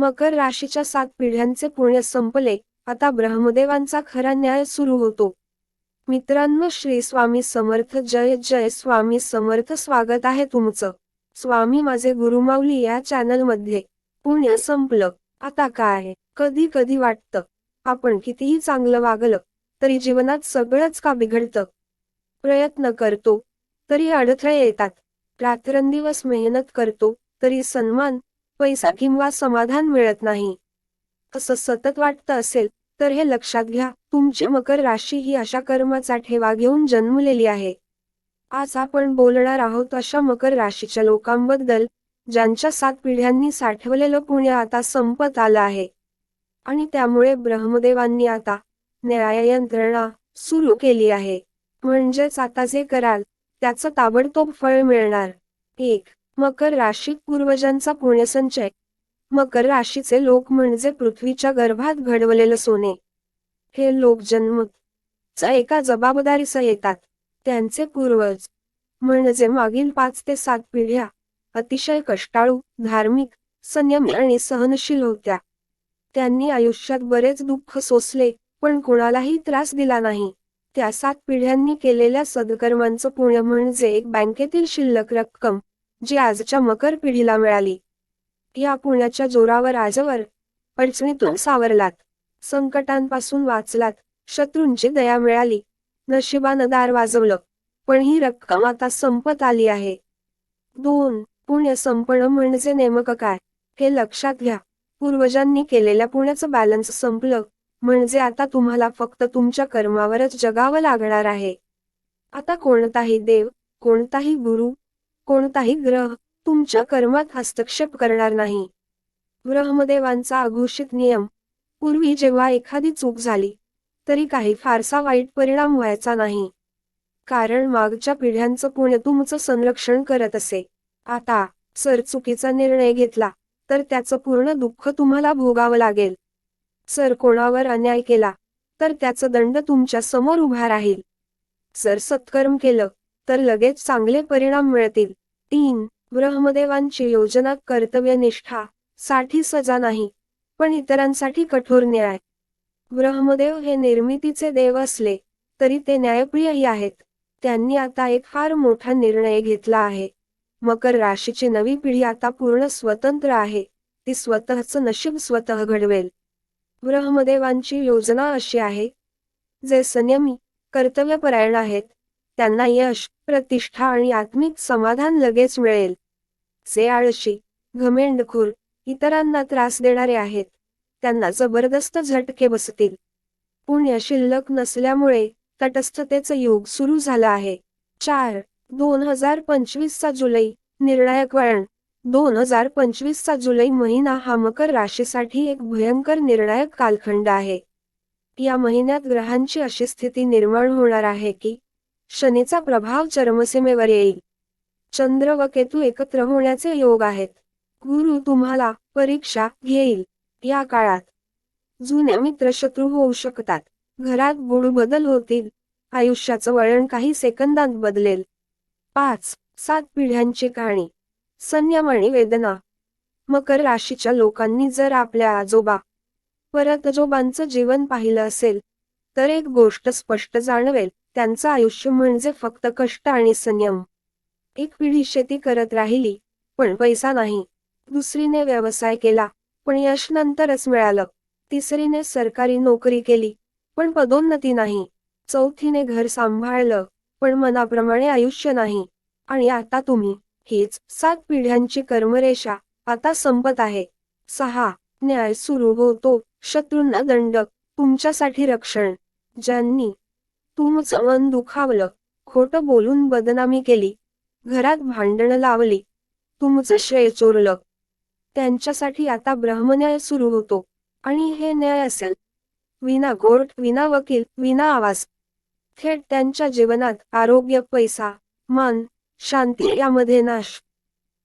मकर राशीच्या सात पिढ्यांचे पुण्य संपले. आता ब्रह्मदेवांचा खरा न्याय सुरू होतो. मित्रांनो श्री स्वामी समर्थ जय जय. स्वामी समर्थ स्वागत आहे तुमचं. स्वामी माझे गुरुमाऊली या चॅनलमध्ये पुण्य संपलं. आता काय? कधी कधी वाटतं. आपण कितीही चांगलं वागलं तरी जीवनात सगळंच का बिघडतं? प्रयत्न करतो तरी अडथळे येतात. रात्रंदिवस मेहनत करतो तरी सन्मान पैसा किंवा समाधान मिळत नाही. असं सतत वाटतं असेल तर हे लक्षात घ्या तुमची मकर राशी ही अशा कर्माचा ठेवा घेऊन जन्मलेली आहे. आज आपण बोलणार आहोत अशा मकर राशीच्या लोकांबद्दल ज्यांच्या सात पिढ्यांनी साठवलेलं पुण्य आता संपत आलं आहे. आणि त्यामुळे ब्रह्मदेवांनी आता न्याय यंत्रणा सुरू केली आहे. म्हणजेच आता जे कराल त्याचं ताबडतोब फळ मिळणार. एक मकर राशीत पूर्वजांचा पुण्यसंचय. मकर राशीचे लोक म्हणजे पृथ्वीच्या गर्भात घडवलेलं सोने. हे लोक जन्म एका जबाबदारीसह येतात. त्यांचे पूर्वज म्हणजे मागील पाच ते सात पिढ्या अतिशय कष्टाळू धार्मिक संयमी आणि सहनशील होत्या. त्यांनी आयुष्यात बरेच दुःख सोसले पण कोणालाही त्रास दिला नाही. त्या सात पिढ्यांनी केलेल्या सदकर्मांचं पुण्य म्हणजे एक बँकेतील शिल्लक रक्कम. जी आजच्या मकर पिढीला मिळाली. या पुण्याच्या जोरावर आजवर अडचणीतून सावरलात. संकटांपासून वाचलात. शत्रूंची दया मिळाली. नशिबानं दार वाजवलं. पण ही रक्कम आता संपत आली आहे. दोन पुण्य संपणं म्हणजे नेमकं काय? हे लक्षात घ्या. पूर्वजांनी केलेल्या पुण्याचं बॅलन्स संपलं म्हणजे आता तुम्हाला फक्त तुमच्या कर्मावरच जगावं लागणार आहे. आता कोणताही देव कोणताही गुरु कोणताही ग्रह तुमच्या कर्मात हस्तक्षेप करणार नाही. ब्रह्मदेवांचा अघोषित नियम. पूर्वी जेव्हा एखादी चूक झाली तरी काही फारसा वाईट परिणाम व्हायचा नाही. कारण मागच्या पिढ्यांचं पुण्य तुमचं संरक्षण करत असे. आता सर चुकीचा निर्णय घेतला तर त्याचं पूर्ण दुःख तुम्हाला भोगावं लागेल. सर कोणावर अन्याय केला तर त्याचं दंड तुमच्यासमोर उभा राहील. सर सत्कर्म केलं तर लगेच चांगले परिणाम मिळतील. तीन ब्रह्मदेवांची योजना कर्तव्यनिष्ठा साठी सजा नाही पण इतरांसाठी कठोर न्याय. ब्रह्मदेव हे निर्मितीचे देव असले तरी ते न्यायप्रियही आहेत. त्यांनी आता एक फार मोठा निर्णय घेतला आहे. मकर राशीची नवी पिढी आता पूर्ण स्वतंत्र आहे. ती स्वतःचं नशीब स्वतः घडवेल. ब्रह्मदेवांची योजना अशी आहे जे संयमी कर्तव्यपरायण आहेत. त्यांना यश प्रतिष्ठा आणि आत्मिक समाधान लगेच मिळेल. जे आळशी घमेंडखोर इतरांना त्रास देणारे आहेत त्यांना जबरदस्त झटके बसतील. पुण्य शिल्लक नसल्यामुळे तटस्थतेचं युग सुरू झालं आहे. चार दोन हजार पंचवीसचा जुलै निर्णायक वळण. दोन हजार पंचवीसचा जुलै महिना हा मकर राशीसाठी एक भयंकर निर्णायक कालखंड आहे. या महिन्यात ग्रहांची अशी स्थिती निर्माण होणार आहे की शनीचा प्रभाव चर्मसीमेवर येईल. चंद्र व केतू एकत्र होण्याचे योग आहेत. गुरु तुम्हाला परीक्षा घेईल. या काळात जुने मित्र शत्रू होऊ शकतात. घरात गुढ बदल होतील. आयुष्याचं वळण काही सेकंदात बदलेल. पाच सात पिढ्यांची कहाणी. संयम आणि वेदना. मकर राशीच्या लोकांनी जर आपल्या आजोबा परत आजोबांचं जीवन पाहिलं असेल तर एक गोष्ट स्पष्ट जाणवेल. त्यांचं आयुष्य म्हणजे फक्त कष्ट आणि संयम. एक पिढी शेती करत राहिली पण पैसा नाही. दुसरीने व्यवसाय केला पण यश नंतरच मिळालं. तिसरीने सरकारी नोकरी केली पण पदोन्नती नाही. चौथीने घर सांभाळलं पण मनाप्रमाणे आयुष्य नाही. आणि आता तुम्ही हीच सात पिढ्यांची कर्मरेषा आता संपत आहे. सहा न्याय सुरू होतो शत्रूंना दंड तुमच्यासाठी रक्षण. ज्यांनी तुमचं मन दुखावलं खोटं बोलून बदनामी केली घरात भांडणं लावली तुमचं श्रेय चोरलं. त्यांच्यासाठी आता ब्रह्मन्याय सुरू होतो आणि हे न्याय असेल. विना कोर्ट विना वकील विना आवाज. थेट त्यांच्या जीवनात आरोग्य पैसा मान शांती यामध्ये नाश.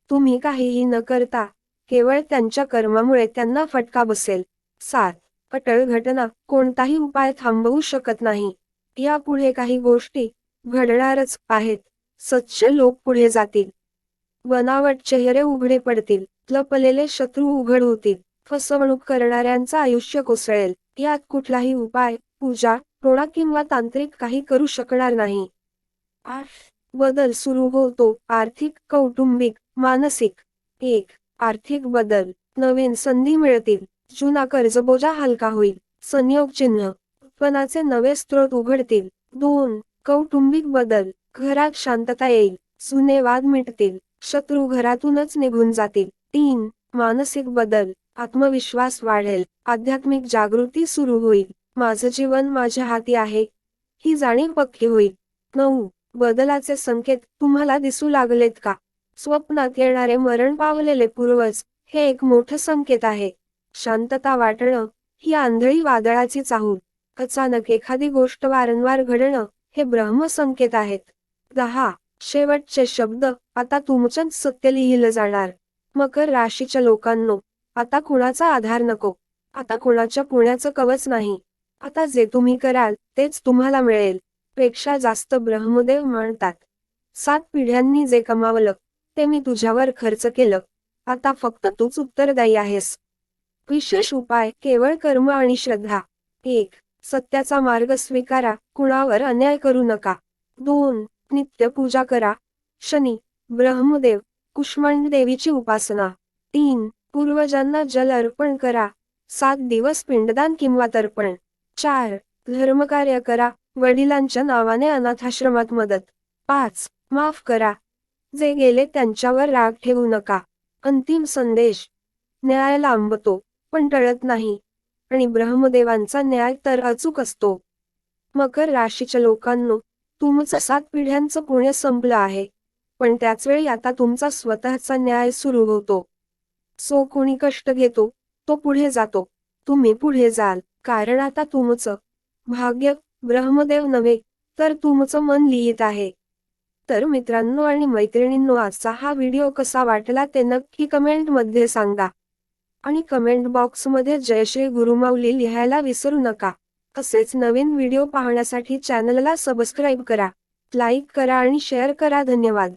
तुम्ही काहीही न करता केवळ त्यांच्या कर्मामुळे त्यांना फटका बसेल. सात. अटळ घटना कोणताही उपाय थांबवू शकत नाही. यापुढे काही गोष्टी घडणारच आहेत. सच्चे लोक पुढे जातील. बनावट चेहरे उघडे पडतील. लपलेले शत्रू उघड होतील. फसवणूक करणाऱ्यांचं आयुष्य कोसळेल. यात कुठलाही उपाय पूजा टोळा किंवा तांत्रिक काही करू शकणार नाही. बदल सुरू होतो. आर्थिक कौटुंबिक मानसिक. एक. आर्थिक बदल. नवीन संधी मिळतील. जुना कर्जबोजा हलका होईल. संयोग चिन्ह. उत्पन्नाचे नवे स्रोत उघडतील. दोन कौटुंबिक बदल. घरात शांतता येईल. जुने वाद मिटतील. शत्रू घरातूनच निघून जातील. तीन मानसिक बदल. आत्मविश्वास वाढेल. आध्यात्मिक जागृती सुरू होईल. माझं जीवन माझ्या हाती आहे. ही जाणीव पक्की होईल. नऊ बदलाचे संकेत तुम्हाला दिसू लागलेत का? स्वप्नात येणारे मरण पावलेले पूर्वज हे एक मोठं संकेत आहे. शांतता वाटणं ही आंधळी वादळाची चाहूल अचानक एखादी गोष्ट वारंवार घडणं हे ब्रह्म संकेत आहेत. दहा शेवटचे शब्द आता तुमच्याच सत्य लिहिलं जाणार. मकर राशीच्या लोकांनो आता कुणाचा आधार नको? आता कुणाच्या पुण्याचं कवच नाही? आता जे तुम्ही कराल तेच तुम्हाला मिळेल. पेक्षा जास्त ब्रह्मदेव म्हणतात सात पिढ्यांनी जे कमावलं ते मी तुझ्यावर खर्च केलं. आता फक्त तूच उत्तरदायी आहेस. विशेष उपाय केवळ कर्म आणि श्रद्धा. एक सत्याचा मार्ग स्वीकारा कुणावर अन्याय करू नका. दोन नित्य पूजा करा. शनी ब्रह्मदेव कुष्मण देवीची उपासना. तीन पूर्वजांना जल अर्पण करा. सात दिवस पिंडदान किंवा तर्पण. चार धर्मकार्य करा. वडिलांच्या नावाने अनाथाश्रमात मदत. पाच माफ करा. जे गेले त्यांच्यावर राग ठेवू नका. अंतिम संदेश. न्याय लांबतो पण टळत नाही. आणि ब्रह्मदेवांचा न्याय तर अचूक असतो. मकर राशीच्या लोकांनो तुमचं सात पिढ्यांचं पुण्य संपलं आहे. पण त्याच वेळी आता तुमचा स्वतःचा न्याय सुरू होतो. सो कोणी कष्ट घेतो तो पुढे जातो. तुम्ही पुढे जाल. कारण आता तुमचं भाग्य ब्रह्मदेव नव्हे तर तुमचं मन लिहित आहे. तर मित्रांनो आणि मैत्रिणींनो आजचा हा व्हिडिओ कसा वाटला ते नक्की कमेंटमध्ये सांगा. आणि कमेंट बॉक्समध्ये जय श्री गुरुमाऊली लिहायला विसरू नका. तसेच नवीन व्हिडिओ पाहण्यासाठी चॅनलला सबस्क्राईब करा. लाईक करा आणि शेअर करा. धन्यवाद.